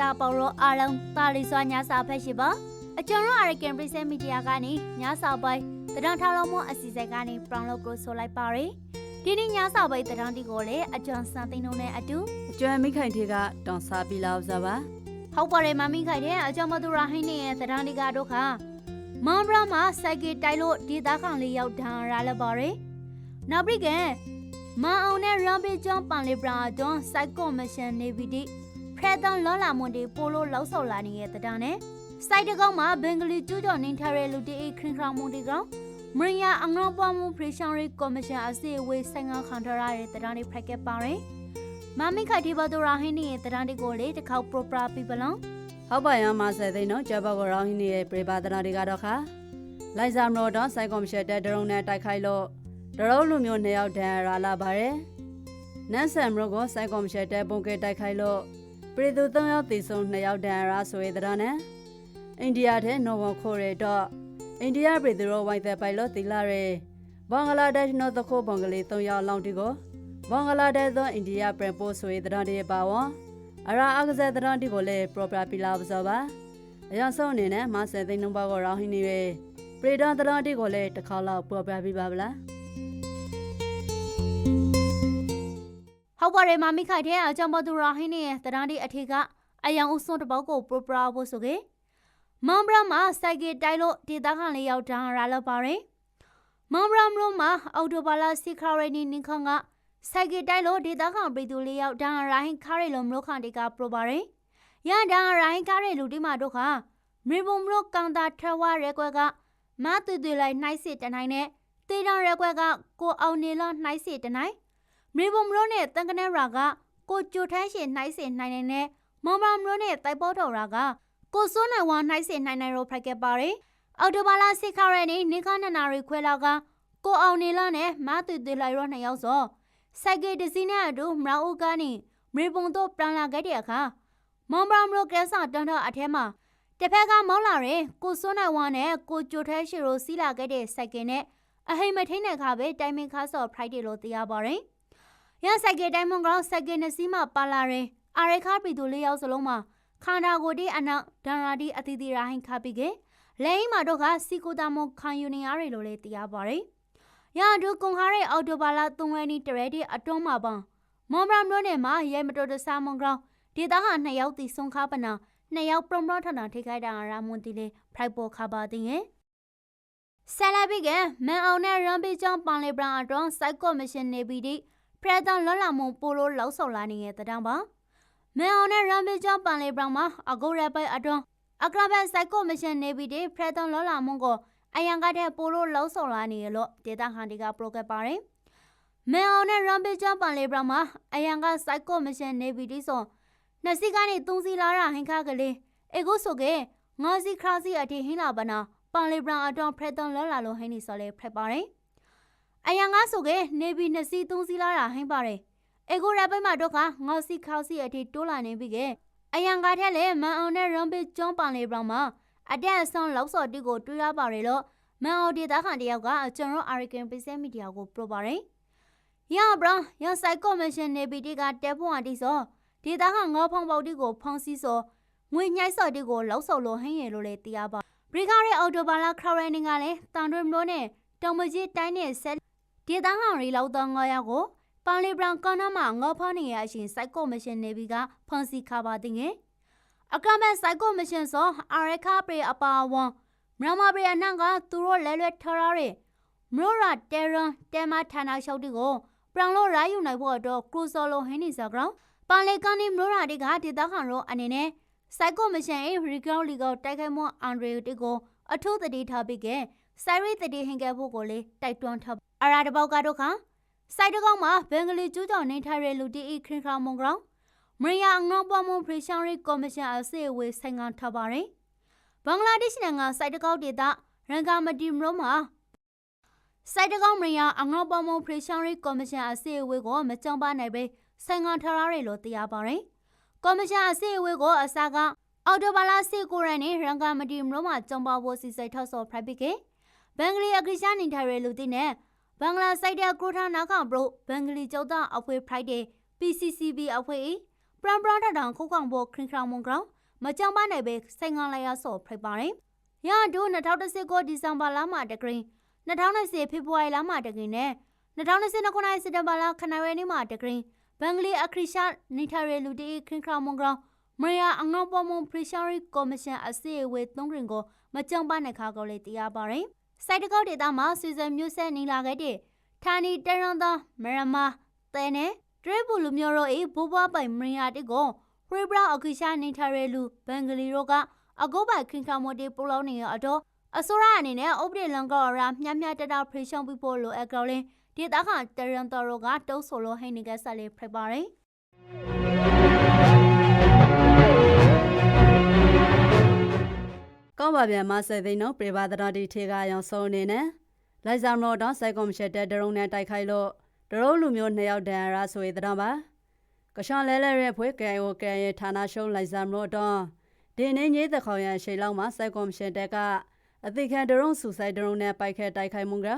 တာပေါ်ရောအားလုံးတာလီစွာညစာဖက်ရှိပါအကျွန်တော် American Prison Media ကနေညစာပိုင်းတဒံထောင်းလုံးမအစီအစဉ်ကနေပရောင်လို့ကိုဆိုလိုက်ပါရယ်ဒီနေ့ညစာပိုင်းတဒံတီကိုလည်းအကျွန်စံသိန်းလုံးနဲ့အတူအကျွမ်းမိခိုင်ထေကတောင်စားပြီးလောက်စားပါဟုတ်ပါတယ်မမီခိုင်တဲ့အကျွန်မသူရာဟိနေရဲ့တဒံတီကတော့ခါမမ်ဘရာမှာစိုက်ကတိုက်လို့ဒေသခံလေးယောက်ဒဏ်ရာလည်းပါရယ်နောက်ပြီးကမန်အောင်နဲ့ရမ်ဘီဂျွန်ပန်လီဘရာဂျွန်စိုက်ကောမရှင်နေဗီဒီ ဖရဒန်လော်လာမွန်ဒီပိုလိုလောက်ဆော်လာနေတဲ့တဒံနဲ့စိုက်တကောက်မှာဘင်္ဂလီကျူးကျော်နေထားတဲ့လူတီခရင်ခရောင်မွန်ဒီကောင်မရယာအငေါပွားမှုဖရီရှန်ရီကော်မရှင်အစီအဝေးဆိုင်ငါခံထားရတဲ့တဒံတွေဖရက်ကက်ပါရယ်မမီခိုင်ဒီဘဒူရာဟိနေရဲ့တဒံတွေကိုလေတစ်ခေါက်ပရိုပရာပြပလောင်ဟုတ်ပါရမဆယ်သိန်းနော်ကြဘောက်ကိုရောင်းဟင်းရဲ့ပြေပါတနာတွေကတော့ခါလိုက်စာမလို့တော့စိုက်ကွန်ရှယ်တဲ့ဒရုန်းနဲ့တိုက်ခိုက်လို့ဒရုန်းလူမျိုးနှစ်ယောက်ဒဏ်ရာလာပါတယ်နန်းဆန်မလို့ကိုစိုက်ကွန်ရှယ်တဲ့ပုံကတိုက်ခိုက်လို့ ပြည်သူ၃ယောက်သေဆုံး၂ယောက်ဒဏ်ရာဆိုရတဲ့နဲ့အိန္ဒိယထဲနော်ဝန်ခိုရတော့အိန္ဒိယပြည်သူတို့ဝိုင်းတဲ့ပိုင်လို့တီလာရဲဘင်္ဂလားဒေ့ရှ်နော်တခိုးဘင်္ဂလီ၃ယောက်လောင်းတီကိုဘင်္ဂလားဒေ့ရှ်သောအိန္ဒိယပြန်ပို့ဆိုရတဲ့တဲ့ပါဝါအရာအကစားတရန်တီကိုလည်း proper ပြလာပစောပါအရင်ဆုံးအနေနဲ့မဆယ်သိန်းနှုန်းပါကိုရောင်းဟင်းနေပဲပရိဒန်တရန်တီကိုလည်းတစ်ခါလောက် proper ပြပါဗလား ဟုတ်ပါတယ်မမီခိုင်တဲ့အကြောင်းပေါ်သူရာဟင်းနဲ့တရန်ဒီအထေကအယံဦးစွန်းတပေါက်ကိုပရိုပရာဖို့ဆိုကေမမ်ဘရာမှာစိုက်ကတိုက်လို့ဒေသခံလေးယောက်ဒဏ်ရာလောက်ပါရယ်မမ်ဘရာမလို့မှာအော်တိုဘာလာစီခါရနီနင်ခန်ကစိုက်ကတိုက်လို့ဒေသခံပြည်သူလေးယောက်ဒဏ်ရာဟင်းခါရီလုံးမလို့ခန်တီကပရိုပါရယ်ရန်ဒဏ်ရာဟင်းခါရီလူဒီမာတို့ခမေဘုံမလို့ကန်တာထဝရဲကွက်ကမသွေသွေလိုက်နှိုက်စစ်တနိုင်နဲ့တေတံရဲကွက်ကကိုအောင်နေလနှိုက်စစ်တနိုင် မြေပုံမလို့နဲ့တန်ကနဲရာကကိုကြိုထန်းရှင်နှိုက်စင်နိုင်နိုင်နဲ့မောင်မမလို့နဲ့တိုက်ပေါ်တော်ရာကကိုစိုးနိုင်ဝါနှိုက်စင်နိုင်နိုင်ရောဖရိုက်ကပါရီအော်တိုဘာလာစစ်ခရဲနေနေခနနာရီခွဲလာကကိုအောင်နေလာနဲ့မသွေသွေလိုက်ရောနှစ်ယောက်စောစိုက်ကတစီနဲ့အတူမရာဦးကနေမြေပုံတို့ပြန်လာခဲ့တဲ့အခါမောင်မမလို့ကဲဆာတန်းတော့အထဲမှာတစ်ဖက်ကမောင်းလာရင်ကိုစိုးနိုင်ဝါနဲ့ကိုကြိုထန်းရှင်တို့စီးလာခဲ့တဲ့စိုက်ကနဲ့အဟိမထိန်တဲ့ခါပဲတိုင်မင်ခါစော်ဖရိုက်တယ်လို့သိရပါတယ် ရဆိုင်ကတိုင်းမွန်ကောင်ဆိုင်ကနစီမပါလာရင်အာရခါပြည်သူလေးယောက်စလုံးမှာခန္ဓာကိုယ်ဒီအနောက်ဒန်ရာဒီအတီတီရာဟင်ခါပြီးကလဲအိမ်မှာတော့ကစီကိုတာမခံယူနေရတယ်လို့လည်းသိရပါတယ်။ရန်ဒူကွန်ဟာရဲ့အော်တိုဘာလာ3ရက်နေ့တရက်ဒီအတွန်းမှာပန်မော်ဘရမ်တို့နဲ့မှာရဲမတော်တဆာမွန်ကောင်ဒေတာဟာ2ယောက်တီဆုံးခါပနာ2ယောက်ပရမထနာထိခိုက်တာရာမွန်တီလေးဖရိုက်ပေါ်ခါပါတင်ရဲ့ဆယ်လာပြီးကမန်အောင်နဲ့ရမ်ဘီချောင်းပန်လေဘရန်အတွန်းစိုက်ကော့မရှင်နေပြီးဒီ ဖရဒန်လော်လာမွန်ပိုလိုလောက်ဆော်လာနေတဲ့တံပါမဲအောင်နဲ့ရမ်ဘီချောင်းပန်လေဘရောင်မှာအဂိုရပိုင်အတွန်းအကရဘတ်စိုက်ကိုမရှင်နေပြီးဒီဖရဒန်လော်လာမွန်ကိုအယံကတဲ့ပိုလိုလောက်ဆော်လာနေရလို့ဒေတာဟန်ဒီကပရိုကက်ပါတယ်မဲအောင်နဲ့ရမ်ဘီချောင်းပန်လေဘရောင်မှာအယံကစိုက်ကိုမရှင်နေပြီးဒီဆိုနှစ်စီကနေသုံးစီလာတာဟင်ခါကလေးအေကိုဆိုကေငါစီခရာစီအတီဟင်းလာပနာပန်လေဘရောင်အတွန်းဖရဒန်လော်လာလို့ဟင်းနေဆော်လေဖရက်ပါတယ် အယံငါဆိုကေနေပြီးနှစ်စီးသုံးစီးလာတာဟင်းပါတယ်အေကိုရပိမတော့ကငေါစီခေါစီအထိတိုးလာနေပြီကေအယံကားထဲလေမန်အောင်နဲ့ရမ်ဘစ်ကျွန်းပန်လေးဘရောင်မှာအတက်အဆောင်လောက်စော်တီကိုတွေးရပါတယ်လို့မန်အောင်ဒေတာခန်တယောက်ကကျွန်တော် American Business Media ကိုပြောပါတယ်ရဘရောင်ရဆိုင်ကော်မရှင်နေပြီးဒီကတဲဖွန်အတီဆိုဒေတာခန်ငေါဖောင်ပေါတီကိုဖောင်းစီဆိုငွေညှိုက်စော်တီကိုလောက်စော်လို့ဟင်းရလို့လေတရားပါဘရီကာရဲ့အော်တိုဘာလာခရရနင်းကလည်းတန်တွင်မလို့နဲ့တောင်မကြီးတိုင်းနဲ့ဆက် ဒေသခံရီလောက်တော့ငါရကိုပန်လီဘရန်ကနာမှာငေါဖားနေရရှင်စိုက်ကောမရှင်နေပြီးကဖန်စီခါပါတင်ငယ်အကမန်စိုက်ကောမရှင်ဆိုအာရခပရေအပါဝွန်မြန်မာပရေအနံကသူတို့လဲလွဲထရရဲမရိုရာတဲရန်တဲမဌာနရှောက်တီကိုပရန်လို့ရာယူနိုင်ဖို့တော့ကရူဆော်လိုဟင်းနေစကရောပန်လီကန်နီမရိုရာတီကဒေသခံရောအနေနဲ့စိုက်ကောမရှင်ရဲ့ရီကောလီကိုတိုက်ခိုက်မှုအန်ဒရီတီကိုအထူးတတိထားပြီးကဆိုင်ရီတတိဟင်ခဲ့ဖို့ကိုလေတိုက်တွန်းထား အရာတပေါက်ကတော့ခါစိုက်တကောက်မှာဘင်္ဂလီကျူးကျော်နေထိုင်တဲ့လူတီဤခရင်ခရာမွန်ကောင်မရီယာအငေါပွားမွန်ဖရီရှန်ရီကော်မရှင်အစီအဝေးဆိုင်ကထားပါရင်ဘင်္ဂလားဒေ့ရှ်နိုင်ငံစိုက်တကောက်ဒေသရန်ကာမတီမလို့မှာစိုက်တကောက်မရီယာအငေါပွားမွန်ဖရီရှန်ရီကော်မရှင်အစီအဝေးကိုမကြုံပါနိုင်ပဲဆိုင်ကထားရလို့တရားပါရင်ကော်မရှင်အစီအဝေးကိုအစားကအော်တိုဘာလာစီကိုရန်နေရန်ကာမတီမလို့မှာကြုံပါဖို့စီစိတ်ထောက်ဆော်ဖရိုက်ပစ်ကေဘင်္ဂလီအကရရှာနေထိုင်ရလူတီနဲ့ ဘင်္ဂလားစိုက်တဲ့ကရိုထာနာခဘရိုဘင်္ဂလီကျောသားအဖွဲ့ Friday PCCB အဖွဲ့ပပရန်ပရန်ထထောင်ခုကောင်ဘောခရင်ခရောင်မွန်ကောင်မကြောင်ပါနိုင်ပဲဆိုင်ငံလိုက်ရဆော့ဖိတ်ပါတယ်ရဒို2010ကိုဒီဇင်ဘာလမှာတကရင်2020ဖေဖော်ဝါရီလမှာတကရင်နဲ့2020ခုနှစ်စက်တင်ဘာလခဏရဲနေ့မှာတကရင်ဘင်္ဂလီအခရရှာနေထရဲလူတီခရင်ခရောင်မွန်ကောင်မရယာအငေါပမွန်ပရီရှာရီကော်မရှင်အစီအဝေးသုံးရင်ကိုမကြောင်ပါနိုင်ခါကိုလေတရားပါတယ် စိုက်တကောက်ဒေတာမှာဆွေစံမျိုးဆက်နေလာခဲ့တဲ့ဌာနီတရန်သောမရမာတဲနဲ့ဒရဲဘူးလူမျိုးတို့၏ဘိုးဘွားပိုင်မရယာတိကိုဖရီဘရာအခရှာနေထရဲလူဘင်္ဂလီတို့ကအကုတ်ပိုင်ခင်ခါမိုတီပူလောင်းနေရတော့အစိုးရအနေနဲ့ဥပဒေလန်ကောရာမြတ်မြတ်တတဖရီရှောင်းပြီးဖို့လိုအကောလင်းဒေတာခတရန်တော်တို့ကတုံးဆိုလိုဟိနေကဆက်လေးဖိပါတယ် ကောင်းပါပြန်မဆက်သိန်းတော့ပြေပါတတော်တီထေကရောင်ဆုံးအနေနဲ့လိုက်စာမလို့တော့စိုက်ကွန်မရှက်တဲ့ဒရုံနဲ့တိုက်ခိုက်လို့ဒရုံလူမျိုးနှစ်ယောက်တန်ရဆိုရတဲ့ပါကရှောင်းလဲလဲရဲဖွဲကဲဟိုကဲရဲ့ဌာနရှုံးလိုက်စာမလို့တော့ဒီနေ့ညတဲ့ခေါင်ရရှိလောက်မှာစိုက်ကွန်မရှက်တဲ့ကအသိခံဒရုံဆူဆိုင်ဒရုံနဲ့ပိုက်ခဲတိုက်ခိုက်မှုက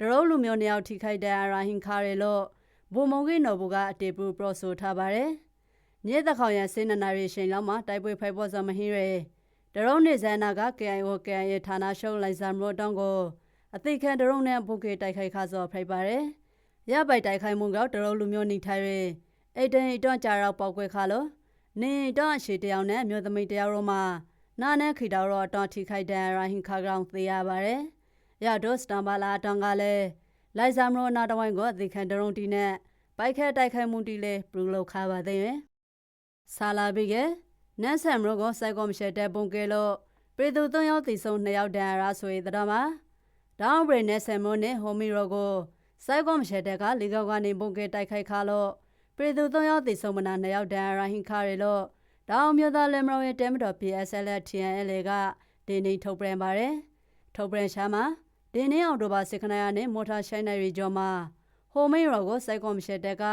ဒရုံလူမျိုးနှစ်ယောက်ထိခိုက်တဲ့ရာဟင်ခါရလို့ဘူမုံကြီးနော်ဘူကအတေပူပရော့ဆိုထားပါတယ်ညတဲ့ခေါင်ရစင်းနနာရီရှိလောက်မှာတိုက်ပွဲဖိုက်ပေါ်စမဟင်းရဲ ဒရုံနေဇန်နာက KIO KIA ဌာနရှုံးလိုက်ဇမ်ရိုတောင်းကိုအသိခံဒရုံနဲ့ဘုကေတိုက်ခိုက်ခါစောဖိတ်ပါတယ်။ရပိုက်တိုက်ခိုက်မှုကဒရုံလူမျိုးနေထိုင်ရအိတ်တန်အတွန့်ကြတော့ပောက်ကွဲခါလို့နေတော့အရှိတယောက်နဲ့မြို့သမီးတယောက်တို့မှနာနဲ့ခီတော်တော့တောင်းထိခိုက်တဲ့ရိုဟင်ခါကောင်သိရပါတယ်။ရဒိုစတမ်ဘာလာတောင်းကလည်းလိုက်ဇမ်ရိုနာတဝိုင်းကိုအသိခံဒရုံတီနဲ့ပိုက်ခဲတိုက်ခိုက်မှုတီလေပလူလောက်ခါပါသေးရဲ့။ဆာလာဘီက နန်းဆမ်ရိုကိုစိုက်ကောမရှက်တဲ့ပုံကဲလို့ပြည်သူ၃ယောက်တည်ဆုံး၂ယောက်တန်ရဆိုရတဲ့မှာဒေါင်းဘရိနဲ့ဆမ်ရိုနဲ့ဟိုမီရိုကိုစိုက်ကောမရှက်တဲ့ကလီကောက်ကနေပုံကဲတိုက်ခိုက်ခါလို့ပြည်သူ၃ယောက်တည်ဆုံးမနာ၂ယောက်တန်ရဟင်ခါရလို့ဒေါင်းမျိုးသားလက်မတော်ရဲ့တဲမတော် PSL TNL ကဒီနေ့ထုတ်ပြန်ပါတယ်ထုတ်ပြန်ရှာမှာဒီနေ့အောက်တိုဘာစစ်ခဏရနဲ့မော်တာရှိုင်းနိုင်ရီကျော်မှာဟိုမီရိုကိုစိုက်ကောမရှက်တဲ့က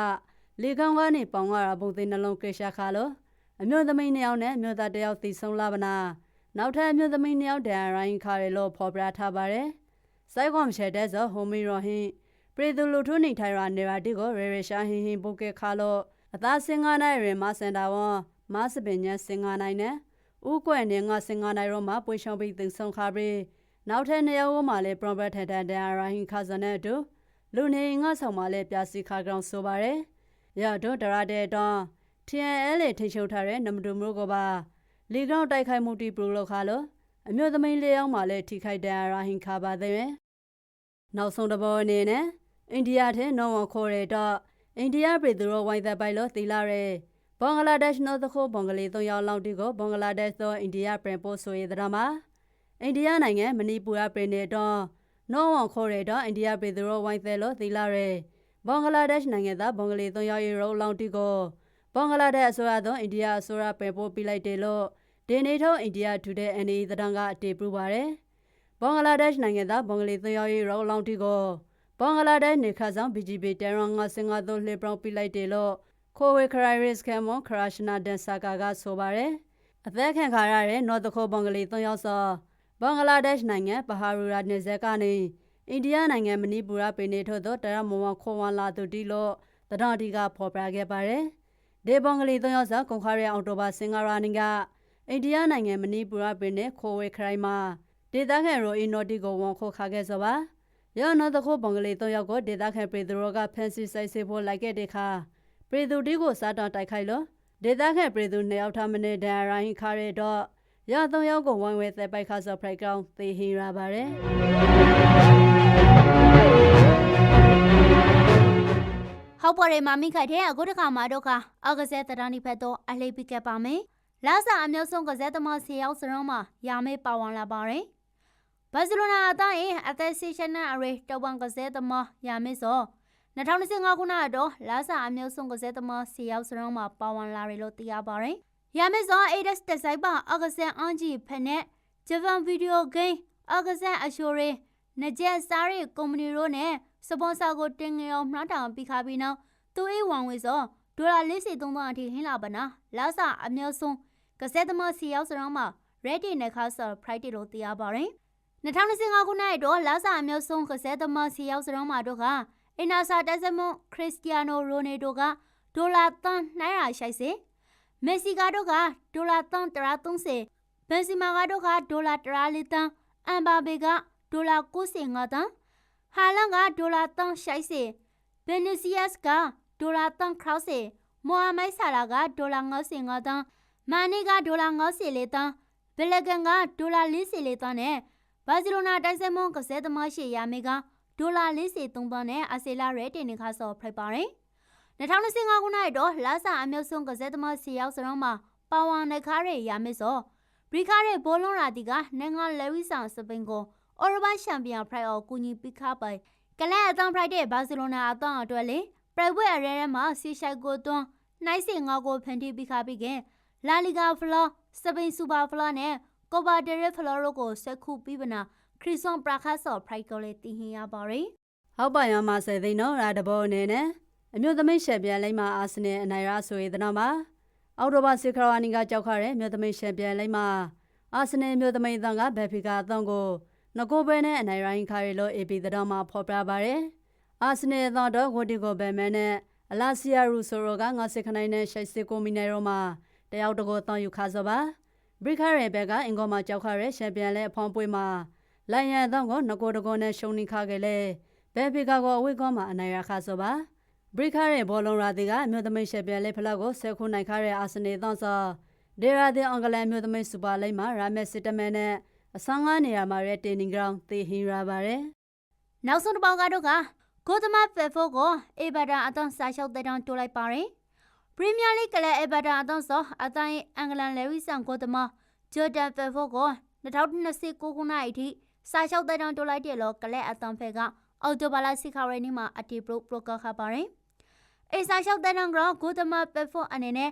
လီကောက်ကနေပေါင်ရတာပုံသိနှလုံးကိရှာခါလို့ အမျိုးသမီးနှစ်ယောက်နဲ့အမျိုးသားတစ်ယောက်တည်ဆုံးလာပါနာနောက်ထပ်အမျိုးသမီးနှစ်ယောက်ဒဏ်ရာရိုင်းခါရလို့ဖော်ပြထားပါတယ်။စိုက်ကွန်ရှယ်တဲ့ဆိုဟိုမီရိုဟင်ပရီသူလူထုနေထိုင်ရာနေရာတီကိုရေရေရှာဟင်ဟင်ပုတ်ကခါလို့အသားစင်ကားနိုင်ရမစန်တာဝန်မစပင်ညစင်ကားနိုင်နဲ့ဥကွယ်နေငါစင်ကားနိုင်ရောမှာပွေရှောင်းပြီးတင်ဆုံးခါပြီးနောက်ထပ်နှစ်ယောက်မှလည်းပရိုဘတ်ထန်တန်ဒန်ရာဟင်ခါစနဲ့တူလူနေငါဆောင်မှလည်းပြစီခါကောင်ဆိုပါတယ်။ရတော့ဒရတဲ့တော့ TNL ထိချုပ်ထားတဲ့နမတူမျိုးကပါလီကောင်တိုက်ခိုက်မှုတီပရိုလောက်ခါလို့အမျိုးသမီးလေးယောက်မှလည်းထိခိုက်ဒဏ်ရာဟင်ခါပါသေးတယ်။နောက်ဆုံးတစ်ပေါ်အနေနဲ့အိန္ဒိယထဲနော်ဝခေါ်ရတော့အိန္ဒိယပြည်သူတို့ဝိုင်းသက်ပိုက်လို့တီလာရဲဘင်္ဂလားဒေ့ရှ်နော်တခိုးဘင်္ဂလီ၃ယောက်လောက်တီကိုဘင်္ဂလားဒေ့ရှ်သောအိန္ဒိယပြန်ပို့ဆိုရတဲ့မှာအိန္ဒိယနိုင်ငံမဏိပူရပြည်နယ်တော့နော်ဝခေါ်ရတော့အိန္ဒိယပြည်သူတို့ဝိုင်းသက်လို့တီလာရဲဘင်္ဂလားဒေ့ရှ်နိုင်ငံသားဘင်္ဂလီ၃ယောက်ရေရောလောက်တီကို ဘင်္ဂလားဒေ့ရှ်အစိုးရသောအိန္ဒိယအစိုးရပြန်ပို့ပြလိုက်တယ်လို့ဒီနေ့ထုံးအိန္ဒိယထူတဲ့ NE သတန်ကအတည်ပြုပါတယ်။ဘင်္ဂလားဒေ့ရှ်နိုင်ငံသားဘင်္ဂလီသင်ရောရေးရောလောင်တီကိုဘင်္ဂလားဒေ့ရှ်နေခါဆောင် BGP တရန်ငါစင်ကာသို့လှည့်ပြောင်းပြလိုက်တယ်လို့ခိုဝေခရိုင်ရစ်ကမွန်ခရရှနာဒန်ဆာကာကဆိုပါတယ်။အသက်ခံခါရတဲ့နော်တခိုဘင်္ဂလီ၃ယောက်စောဘင်္ဂလားဒေ့ရှ်နိုင်ငံပဟာရူရာနေဇက်ကနေအိန္ဒိယနိုင်ငံမဏိပူရပြည်နေထို့သောတရမဝခေါ်ဝါလာသူတီလို့တရတီကဖော်ပြခဲ့ပါတယ်။ ဒေဘင်္ဂလီ၃ယောက်စောကုန်ခါရအောင်တိုဘာစင်ကာရာနီကအိန္ဒိယနိုင်ငံမဏိပူရပြည်နယ်ခိုဝေခရိုင်မှာဒေသခံရိုအီနိုတီကိုဝန်ခိုခါခဲ့စောပါရောနော်တခိုးဘင်္ဂလီ၃ယောက်ကိုဒေသခံပြည်သူတို့ကဖမ်းဆီးဆိုင်ဆေးဖို့လိုက်ခဲ့တဲ့အခါပြည်သူတီကိုစားတောင်းတိုက်ခိုက်လို့ဒေသခံပြည်သူနှစ်ယောက်ထမင်းဒန်ရိုင်းခါရတော့ရသုံးယောက်ကိုဝိုင်းဝဲသက်ပိုက်ခါစောဖရိုက်ကောင်သေဟင်ရပါတယ် ဟောက်ပေါ်ရဲမာမိခိုက်တဲ့အခုတခါမှာတော့ကအကစဲတရန်ဒီဖက်တော့အလေးပိကပ်ပါမယ်လာစာအမျိုးဆုံးကစားသမားစီယောက်စရုံးမှာရာမေးပါဝင်လာပါတယ်။ဘာစီလိုနာအသားရဲ့အသက်စီရှင်နာအရေတောပန်ကစားသမားရာမေးစော2025ခုနှစ်တော့လာစာအမျိုးဆုံးကစားသမားစီယောက်စရုံးမှာပါဝင်လာတယ်လို့သိရပါတယ်။ရာမေးစော ADS တက်ဆိုင်ပါအကစားအန်ဂျီဖက်နဲ့ဂျပန်ဗီဒီယိုဂိမ်းအကစားအရှိုရီနကြက်စားရီကုမ္ပဏီတို့နဲ့ စပွန်ဆာကိုတင်ငယ်အောင်မှတ်တောင်ပြီးခါပြီးနောက်သူအေးဝန်ဝေစောဒေါ်လာ43သောအထိဟင်းလာပါနာလာစာအမျိုးဆုံးကစက်သမားစီရောက်စရောင်းမှာ Ready နဲ့ခါဆော် Friday လို့သိရပါတယ်။2025ခုနှစ်တော့လာစာအမျိုးဆုံးကစက်သမားစီရောက်စရောင်းမှာတို့ကအင်နာစာတက်စမွန်ခရစ္စတီယာနိုရိုနေဒိုကဒေါ်လာတန်900ရှိုက်စေမက်ဆီကတော့ကဒေါ်လာ130ဘန်စီမာကတော့ကဒေါ်လာ140တန်းအမ်ဘာဘေကဒေါ်လာ95တန်း ဟာလန်ကဒေါ်လာ160ဘယ်နီစီယပ်ကဒေါ်လာ160မိုဟာမက်ဆာလာကဒေါ်လာ95တန်းမာနီကဒေါ်လာ94တန်းဘယ်လကန်ကဒေါ်လာ44တန်းနဲ့ဘာစီလိုနာတိုက်စစ်မွန်ကစဲသမားရှိရာမေကဒေါ်လာ43တန်းနဲ့အဆေလာရဲတင်နေခါဆော်ဖိုက်ပါတယ်2025ခုနှစ်တော့လာစာအမျိုးဆုံးကစဲသမားစီရောက်စရောမှာပါဝါနေခါရဲရမယ်ဆိုဘရီခါရဲဘောလုံးရာတီကနိုင်ငံလဲဝီဆောင်စပိန်ကို အော်ရဘန်ချန်ပီယံဖရိုက်အော်ကူညီပိခါပိုင်ကလဲအတန်ဖရိုက်တဲ့ဘာစီလိုနာအတန်အတွက်လေပရိုက်ဝက်အရဲရဲမှာစီရှိုက်ကိုတွန်းနှိုင်းစင်ငါကိုဖန်တီးပိခါပြီးခင်လာလီဂါဖလောစပိန်စူပါဖလောနဲ့ကိုဘာဒရဲဖလောတို့ကိုဆက်ခုပြီးပနာခရစ်စွန်ပရာခတ်ဆော်ဖရိုက်ကိုလေတည်ဟင်ရပါရီဟုတ်ပါရမဆယ်သိန်းနော်ရာတဘောအနေနဲ့အမျိုးသမီးရှယ်ပြန်လိမ့်မှာအာဆင်နယ်အနိုင်ရဆိုရတဲ့နောက်မှာအော်တိုဘာစီခရာနီကကြောက်ခရဲအမျိုးသမီးရှယ်ပြန်လိမ့်မှာအာဆင်နယ်အမျိုးသမီးအသံကဘယ်ဖီကအသံကို ငကိုဘဲနဲ့အနိုင်ရိုင်းခါရီလို့ AP တဲ့တော့မှာဖော်ပြပါရယ်အာဆင်နယ်အသံတော့ဝတီကိုဘယ်မဲနဲ့အလာစီယာရူဆိုရောကငါစစ်ခနိုင်နဲ့ရှိုက်စစ်ကိုမီနယ်ရောမှာတယောက်တကောတောင်းယူခါစောပါဘရိခရဲဘက်ကအင်ကောမှာကြောက်ခရဲရှယ်ပြန်လဲအဖောင်းပွေးမှာလိုင်ရန်အသံကိုငကိုတကောနဲ့ရှုံနေခါခဲ့လေဘယ်ဖီကာကိုအဝိကောမှာအနိုင်ရခါဆိုပါဘရိခါရဲ့ဘောလုံးရာတီကအမျိုးသမီးရှယ်ပြန်လေးဖလောက်ကိုဆယ်ခုနိုင်ခါတဲ့အာဆင်နယ်သောဆောဒေရာတဲ့အင်္ဂလန်မျိုးသမီးစူပါလိမ့်မှာရာမက်စစ်တမဲနဲ့ အဆန်းကားနေရာမှာရဲတင်နင်ဂရောင်းသေဟင်ရပါတယ်နောက်ဆုံးတစ်ပေါက်ကတော့ကကိုသမဖက်ဖို့ကိုအေဘတာအသွန်စာရှောက်တဲ့တောင်တိုးလိုက်ပါရင်ပရီးမီးယားလိကလည်းအေဘတာအသွန်စောအတိုင်းအင်္ဂလန်လေဝီဆန်ကိုသမဂျော်ဒန်ဖက်ဖို့ကို2029ခုနှစ်အထိစာရှောက်တဲ့တောင်တိုးလိုက်တယ်လို့ကလည်းအသွန်ဖက်ကအော်တိုဘာလာစီခါရနီမှာအတီပရိုပရိုကခပါရင်အေစာရှောက်တဲ့တောင်ကကိုသမဖက်ဖို့အနေနဲ့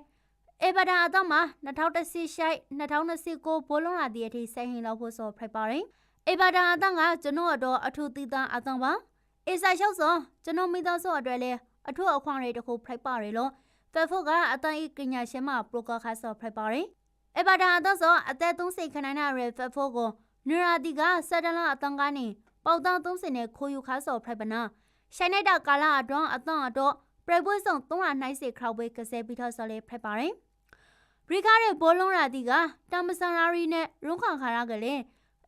အေဘတာအသွန်မှာ2010ရှိုက်2029ဘောလုံးလာတဲ့အထိဆိုင်ဟင်လောက်ဖို့ဆိုဖိုက်ပါရင်အေဘတာအသွန်ကကျွန်တော်တော့အထူးသီးသားအသွန်ပါအေစာလျှောက်စောကျွန်တော်မိသားစုအတွက်လည်းအထွတ်အခွင့်အရေးတစ်ခုဖိုက်ပါရလို့ဖက်ဖို့ကအတန်ဤကညာရှင်မပရိုကခါဆော့ဖိုက်ပါရအဘဒါအသက်စောအသက်30ခဏနာရဖက်ဖို့ကိုနူရာတီကဆဒလအတန်ကနေပေါတောင်း30နဲ့ခိုးယူခါဆော့ဖိုက်ပနာရှိုင်းလိုက်တာကာလာအတွန်းအတန်တော့ပြပွဲဆောင်390ခရောက်ပွဲကစဲပြီးတော့ဆော်လေးဖိုက်ပါရဘ ရီကားရဲ့ဘောလုံးရာတီကတမ်မဆန်ရာရီနဲ့ရုံးခါခါရကလေး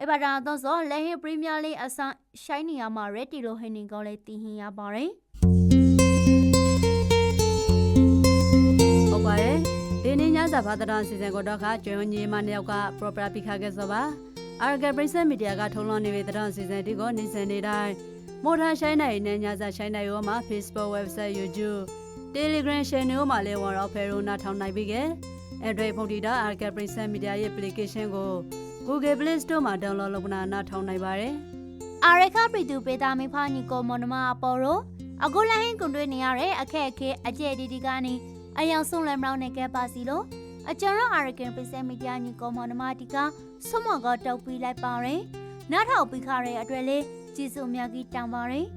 အဘဒါတော့ဆိုလဲဟင်ပရီးမီးယားလိအဆန်ရှိုင်းနေရမှာရက်တီလိုဟင်းနေကောင်းလဲတည်ဟင်ရပါတယ်ဟုတ်ပါရဲ့ဒီနေ့ညစာဘာသာစီစဉ်ကိုတော့ခကျွန်းညီမနှစ်ယောက်က proper ပိခါခဲ့စောပါအာဂပရိစက်မီဒီယာကထုံးလွှင့်နေတဲ့တဲ့စီစဉ်ဒီကိုနေစင်နေတိုင်းမိုထာရှိုင်းနိုင်နဲ့ညစာရှိုင်းနိုင်ရောမှာ Facebook website YouTube Telegram channel မှာလည်းဝါတော့ဖဲရိုနာထောင်နိုင်ပြီကဲ Android ဖုန်းတီတာအာဂပရိစက်မီဒီယာရဲ့ application ကို Google Play Store မှာ download လုပ်နာနာထောင်နိုင်ပါတယ်အာရခပရီတူပေတာမိဖာနီကိုမွန်နမအပေါ်ရောအခုလည်းဟင်းကွန်တွေနေရတဲ့အခက်အခဲအကျဲဒီဒီကနေအယောင်ဆုံးလမ်းမောင်းနေခဲ့ပါစီလို့အကျွန်တော်အာရကန်ပစမီဒီယာနီကိုမွန်နမတီကဆွမောကတောက်ပြီးလိုက်ပါရင်နားထောင်ပြီးခါတဲ့အတွက်လေးကျေးဇူးအများကြီးတောင်းပါရယ်